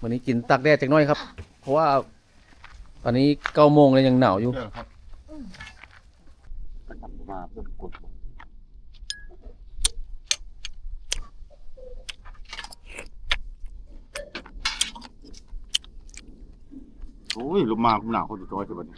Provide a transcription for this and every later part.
วันนี้กินตากแดดจักหน้อยครับ เพราะว่า ตอนนี้เก้าโมงเลยยังหนาวอยู่เรื่องครับมาเพิ่มกดโอ้ยลมมาผมหนาวเขาจะจอยสิบวันนี้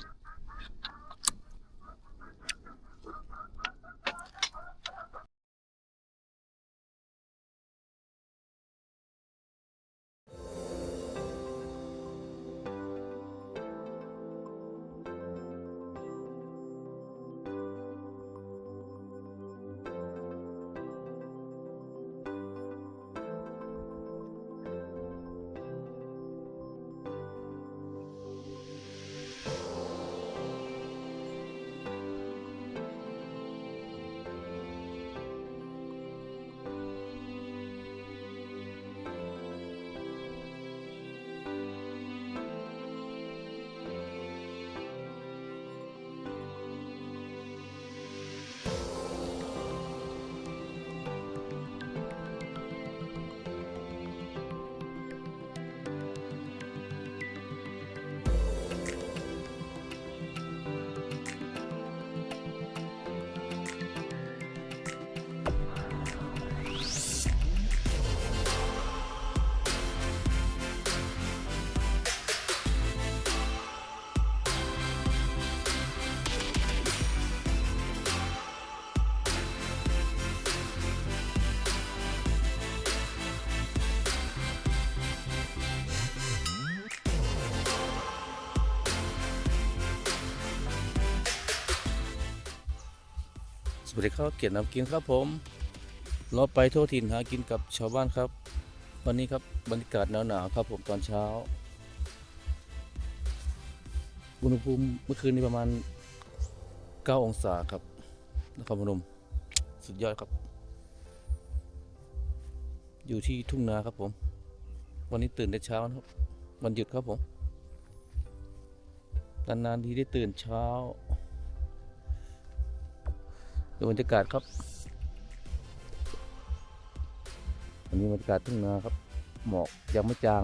วัสดีครับเกียรตินำกินครับผมรอไปทั่วถิ่นหากินกับชาวบ้านครับ วันนี้ครับบรรยากาศหนาวๆครับผมตอนเช้า อุณหภูมิเมื่อคืนนี้ประมาณ 9 องศาครับนครพนมสุดยอดครับ อยู่ที่ทุ่งนาครับผม วันนี้ตื่นแต่เช้าครับวันหยุดครับผมนานๆทีได้ตื่นเช้า ดูบรรยากาศครับ อันนี้บรรยากาศทุ่งนาครับ หมอกยังไม่จาง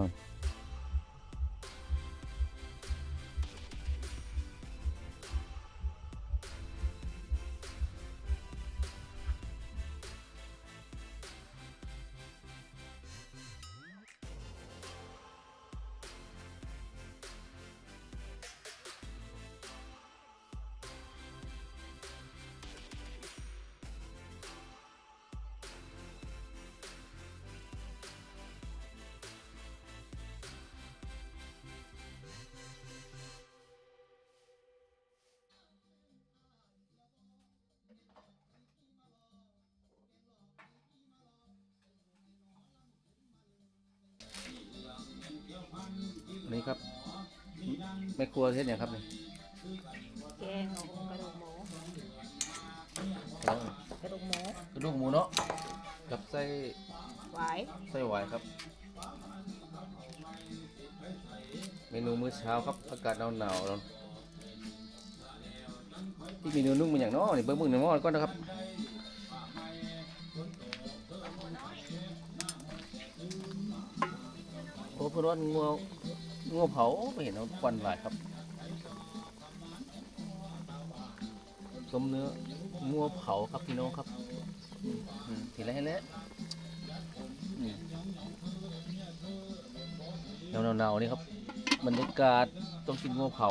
นนี้ครับแม่ครัวเทศเนี่ยครับนี่แกงเอากระดูกหมูแล้วกระดูกหมูกระดูกหมูเนาะกับไส้หวายไส้หวายครับ เมนูมื้อเช้าครับอากาศหนาวๆแล้วที่เมนูนุ่งมันอย่างเน้อนี่เบิ้งเบิ้งในหม้อก่อนนะครับโอ้เพื่อนว่างัว งัวเผาไม่เห็นเอาควันหลายครับต้มเนื้องัวเผาครับพี่น้องครับทีละให้แล้วอืมหนาๆนี่ครับบรรยากาศต้องกินงัวเผา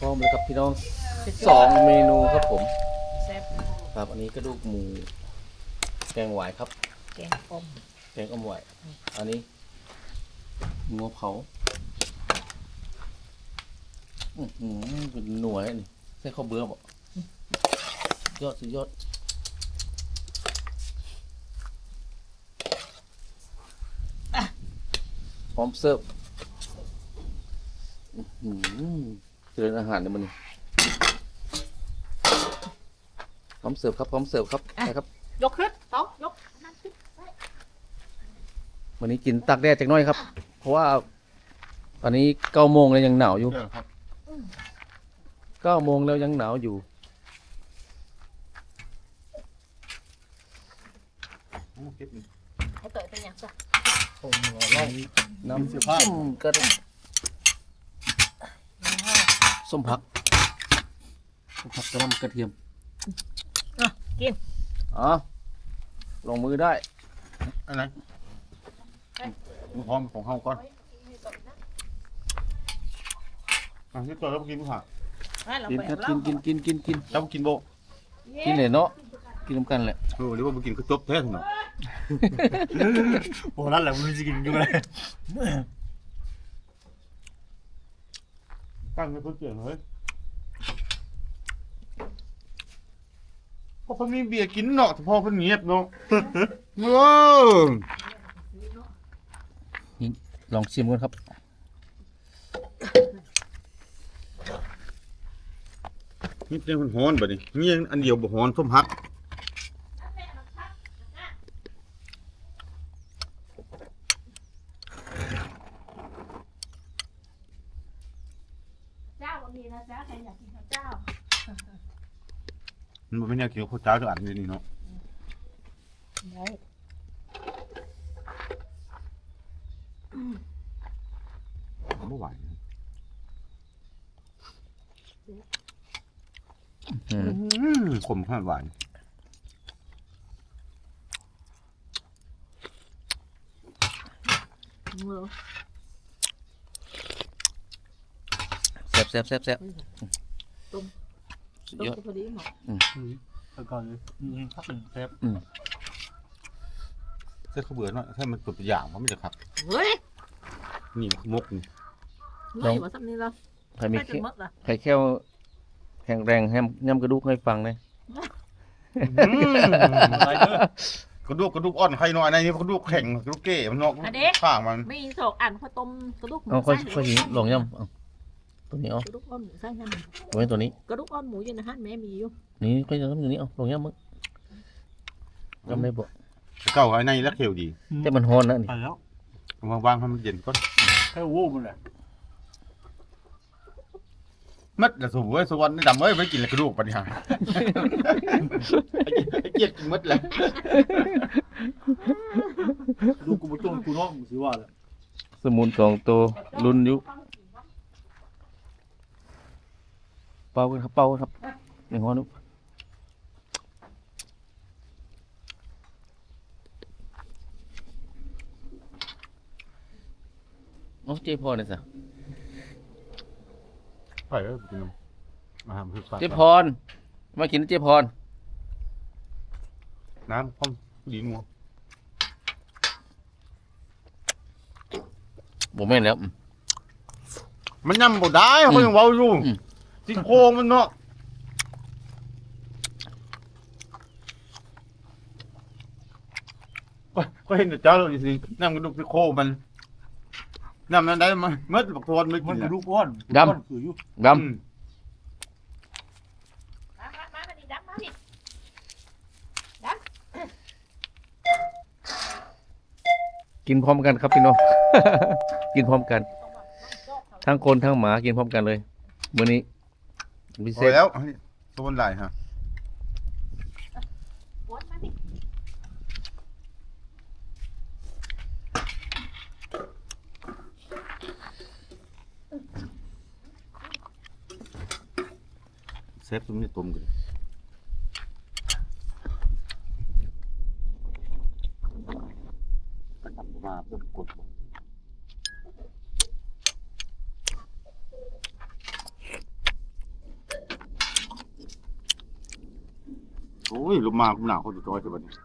พร้อมเลยครับพี่น้องสองเมนูครับผมแซ่บครับอันนี้กระดูกหมูแกงหวายครับ แกงอมแกงอมหวายอันนี้งัวเผาอื้อหือเป็นหน่วยนี่ใส่ข้าวเบื่อบ่ยอดสุดยอดพร้อมเสิร์ฟอืม เจริญอาหารเนี่ยมันพร้อมเสิร์ฟครับพร้อมเสิร์ฟครับใช่ครับ ยกขึ้นสองยกนั่นขึ้นวันนี้กินตากแดดจากหน้อยครับ เพราะว่า ตอนนี้เก้าโมงแล้วยังหนาวอยู่เด้อครับเก้าโมงแล้วยังหนาวอยู่โอ้เก็บนี่ให้เตยเป็นอย่างไรผมเล่าน้ำเสื้อผ้าส้มกระดูก ส้มผักส้มผักกระหลำกระเทียมกิน อ๋อลงมือได้อันไหนมึงพร้อมของเฮาก่อนอะนี่ตัวแล้วกินผักให้เรากินไปครับเอากินกินกินกินกินแล้วกินโบกินเลยเนาะกินน้ำกันแหละเออหรือว่ามึงกินก็จบแท้ถึงเนาะโอ้นั่นแหละมันจะกินอยู่เลย ตั้งไม่เพิ่งเปลี่ยนเลยก็เพิ่งมีเบียร์กินเนาะแต่พอเพิ่งเงียบเนาะเออลองชิมกันครับ นี่เป็นคนฮ้อนบ่นี่นี่ยังอันเดียวบ่ฮ้อนส้มฮัก เจ้าวันนี้นะจ๊ะใครอยากกินข้าวเจ้า มันบ่แม่นแนวเกี่ยวกับข้าวเจ้าจะอัดอยู่นี่เนาะได้บ่ไหวอืมอืมขมขนาดหวานมือแซ่บแซ่บแซ่บแซ่บต้มสุดต้มยอดพอดีหมด แล้วก็เลยนี่พักหนึ่งแซ่บเส้นข้าวเบื่อเนาะถ้ามันเปิดเป็นอย่างมันไม่จะขับเฮ้ยนี่มกนี่ไม่ว่าสักนี้แล้วใครมีไม่จะแค่มดละใครแค่วแข็งแรงแฮมย่ำกระดูกให้ฟังเลยอะไรเด้อกระดูกกระดูกอ่อนไข่น้อยในนี่กระดูกแข็งกระดูกเก้มันเนาะข้างมันไม่โศกอ่านข้าวต้มกระดูกหมูเอาค่อยไส้ค่อยสิลองย่ำเอา ตัวนี้เอากระดูกอ่อนหมูไส้นั่นไว้ตัวนี้ กระดูกอ่อนหมูอยู่ในห้างแม่มีอยู่นี่ค่อยจะทำอย่างนี้เอาลองย่ำมึงย่ำได้บ่เก่าไอ้ในแล้วเขียวดีแต่มันฮ้อนนะนี่ไปแล้ววางวางให้มันเย็นก่อนแค่วูบมันแหละมัดแต่สูบเว้ยสวรรค์ดำเอ้ยไม่กินกระดูกปะเนี่ยไอ้เกียดกินมัดเลยดูกูมาจ้องกูน้องสิว่าแหละสมุนสองตัวรุ่นอยู่เป่ากันครับเป่ากันครับในฮ้อนนุโอ้เจ๊พรเนี่ยสิไปเอ้ยกินมาทำคือเจ๊พรมากินนะเจ๊พรน้ำข้อมดีงัวผมแม่นแล้วอืมมันย่ำบ่ได้เขายังเว้าอยู่ อืม ซี่โครงมันเนาะก็เห็นแต่เจ้าเราสิน้ำกระดูกซี่โครงมันน้ำนั้นได้มาเมื่อบักทวนไม่กิมันนกระนะดูกอ้อนอ้อนคืออยู่ดอืมมามามามาดิดับมาดิำกินพร้อมกันครับพี่น้อง กินพร้อมกัน ทั้งคนทั้งหมากินพร้อมกันเลยมื้อนี้ พิพเศอษแล้วเฮ้ยตัวมันไหลฮะวนมาดิเซฟตัวนี้ตุ่มกันมาเพิ่มกด โอ้ยลงมาคุณหนาวเขาจะจอยใช่ปะเนี่ย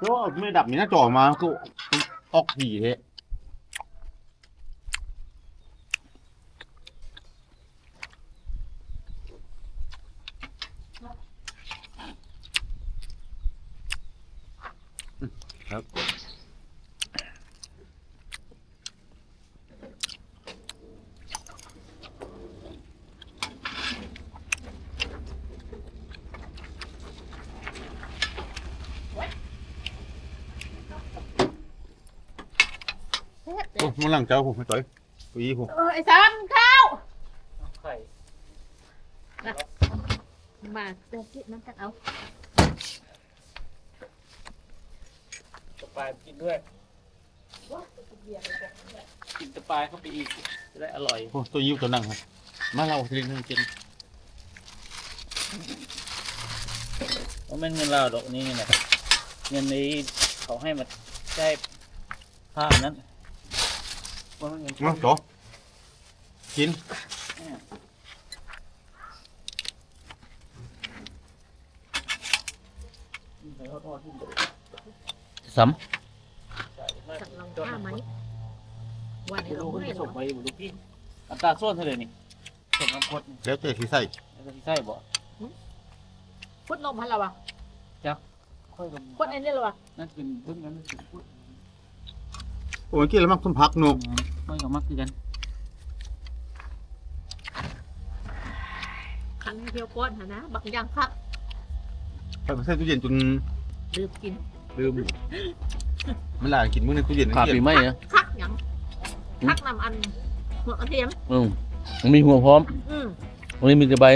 ก็ไม่ดับมีหน้าจอมาก็ออกดีเทะครับ มันหลังเจ้าผมไม่ต่อยปีผมเออไอ้ซันข้าวไข่มาเดี๋ยวกินน้ำกันเอาสปายกินด้วยกินสปายเข้าไปอีกจะได้อร่อยโอ้ตัวยิ้วตัวนั่งครับมาเราทีนึงกินเพราะมันเงินเราดอกนี้เนี่ยเงินนี้เขาให้มาใช้ผ้านั้น เพราะมันเงินมาต่อกินซ้สักลองผ้าไหมวันำนี้เราลูกไม่ผหสรอมไปบุลูกพี่อัตราส่วนเท่าไหร่นี่สมน้ำพดนี่แล้วแต่ที่ใส่แล้วก็ที่ใช่บ่พุดนมให้เราอะค่อยกับพุดไอ้นี่เราอะนั่นเป็นเพิ่งนั้นเป็นพูด โอ้ยกินแล้วมักสมพักหนุกค่อยกับมักคือกันคันเที่ยวก้อนหะนะบักยางพักไปใส่ตู้เย็นจนลืมกินลืมมันหลายกินมื้อในตู้เย็นผ่าเกลีปียดไหมนะคักหยังคักนำอันหัวกระเทียมอืมมันมีหัวพร้อมอืมวันนี้มีกระใบ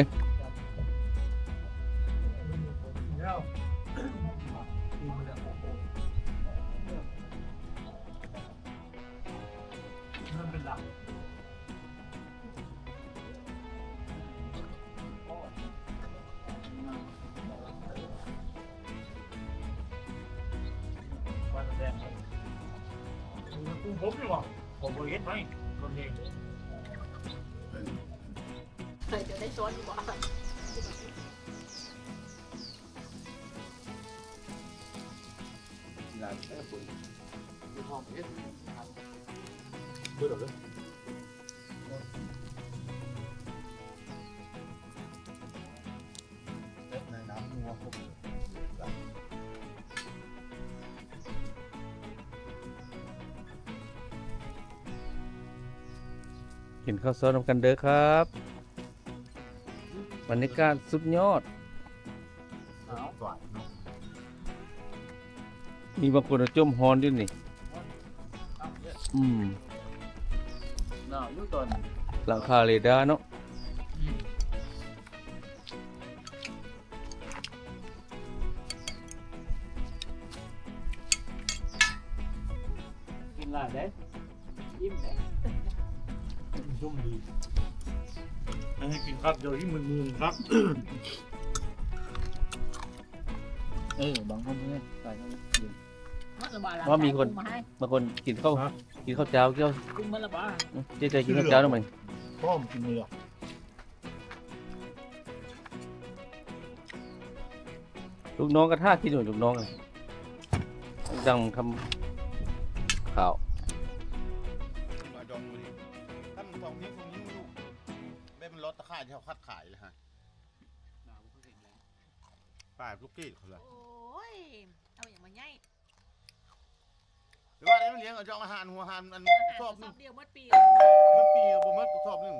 เคยจะได้ซ้อนอยู่บ่ในน้ำนัวผมกินข้าวซอยนำกันเด้อครับ บรรยากาศสุดยอดหวานเนาะมีบางคนเอาจมฮอนด้วยนี่ อืมหนาวอยู่ตอนหลังคาเรดาร์เนาะ เออบางคนเนี่ยใส่เข้าไปเดี๋ยวมันระบายหลังว่ามีคนมาให้บางคนกินข้าวฮะ กินข้าวเจ้าเกี่ยวกุ้งมันระบายเจ๊ใจกินข้าวเจ้าแล้วมั้ยพ่อมกินเลยอะลูกน้องก็ท่ากินอยู่ลูกน้องเลยดังคำข่าว ป้ายลูกกี้เขาเลยโอ้ย เอาอย่างมาใหญ่หรือว่าไอ้มันเลี้ยงเอาจองอาหารหัวอาหารอันชอบสนึองบเดียวเมื่อปีมันปีอะบ่มัดชอบนึง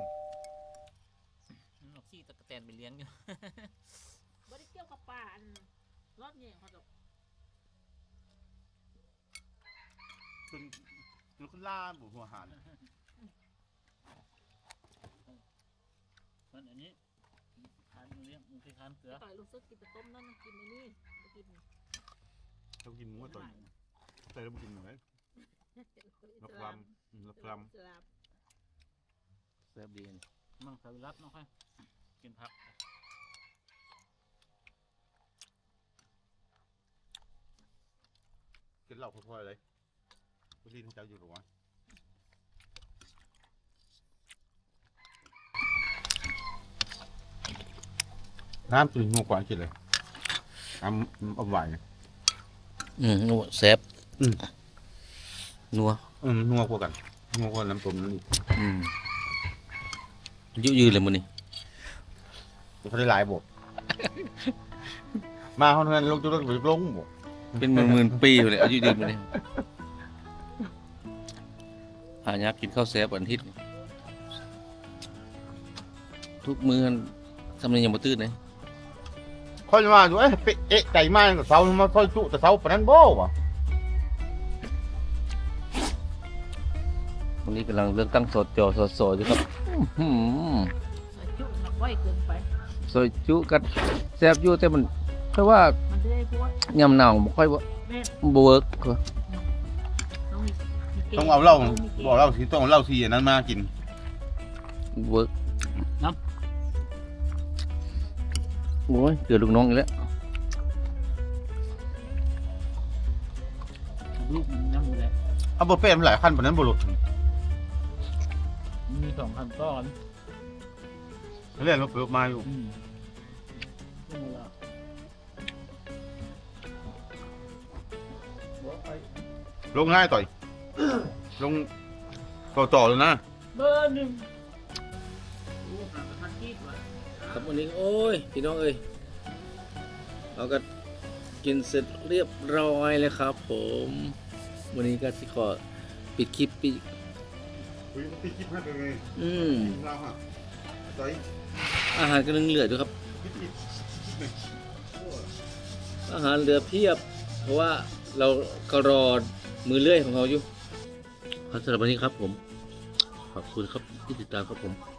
นกขี้ตะกแตนไปเลี้ยงอยู่บ่ได้เกี่ยวกับป่าอันรอบเนี่ยเขาจะจนจนขึ้นล่าบุหัวอาหารมันอันนี้ทาน เลี้ยงมันคือทานเกลือต่อยรู้สึกกินแต่ต้มนั่นกินไอ้นี่บ่กินเขากินหมูตัวแต่เราบ่กินหนูเลยนกลำอืมนกลสลับเสิร์ฟดีนี่มั่งสวิรัตเนาะค่อยกินผักำกินเหล้าค่อยๆเลยผู้ที่ทั้งเจ้าอยู่หรอวะ น้ำตื่นงูกว่ากินเลยน้ำเอาไหวายอืมนัวแซบอืมนัวอืมนัวกว่ากันนัวกว่าน้ำต้มนั่นอีกอืมยืดยืดเลยมันนี่เขาได้หลายบทมาเขาเงินลงจุดลงลงบกเป็นหมื่นหมื่นๆปีอยู่เลยอายุยืนไปเลยหายากกินข้าวแซ่บวันอาทิตย์ทุกมื้อทำไมยังมาตื้นเลย ค่อยมาอยู่เอ๊ะไปเอ๊ะใจมากกับเสามาค่อยจุแต่เสาปานนั้นบ่วะวันนี้กำลังเลือกตั้งสดจอสดสอยู่ครับอื้อหือจุกนักไว้เกินไปซอยจุกันแซ่บอยู่แต่มันเพราะว่ามันจะได้พวกยำหนาวบ่ค่อยบ่แม่บ่เวิร์กต้องมีกต้องเอาเหล้าบอกเหล้าทีต้องเอาเหล้าทีอันนั้นมากิน เวิร์ก โอ้ยเกิดลูกน้องอีกแล้วลูกมันยังอยู่เลยเอาบ่เป็นหลายขั้นปานนั้นบ่หลุดมีสองขั้นตอนเล่นรถไปรถมาอยู่อืมนี่แหละลงง่ายต่อย ลงต่อต่อเลยนะเบอร์หนึ่งลูกหักหักกิ๊บว่ะ ครับวันนี้โอ้ยพี่น้องเอ้ยเราก็กินเสร็จเรียบร้อยเลยครับ ผม วันนี้ก็สิขอปิดคลิปปิดอุ้ยพี่คิดให้ไปเลยอืมเราฮะต่อยอาหารก็ยังเหลือด้วยครับอาหารเหลือเพียบ เพราะว่าเราก็รอมือเลื่อยของเขาอยู่ครับสำหรับวันนี้ครับผม ขอบคุณครับที่ติดตามครับผมเออ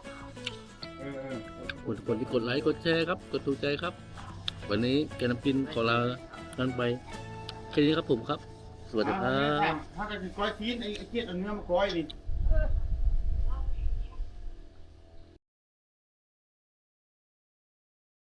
เอ คุณทุกคนที่กดไลค์กดแชร์ครับ กดถูกใจครับ วันนี้แกน้ำปินขอลากันไปแค่นี้ครับผมครับ สวัสดีครับ ถ้ากันก้อยทีนไอ้เกียดเอาเนื้อมาก้อยนี่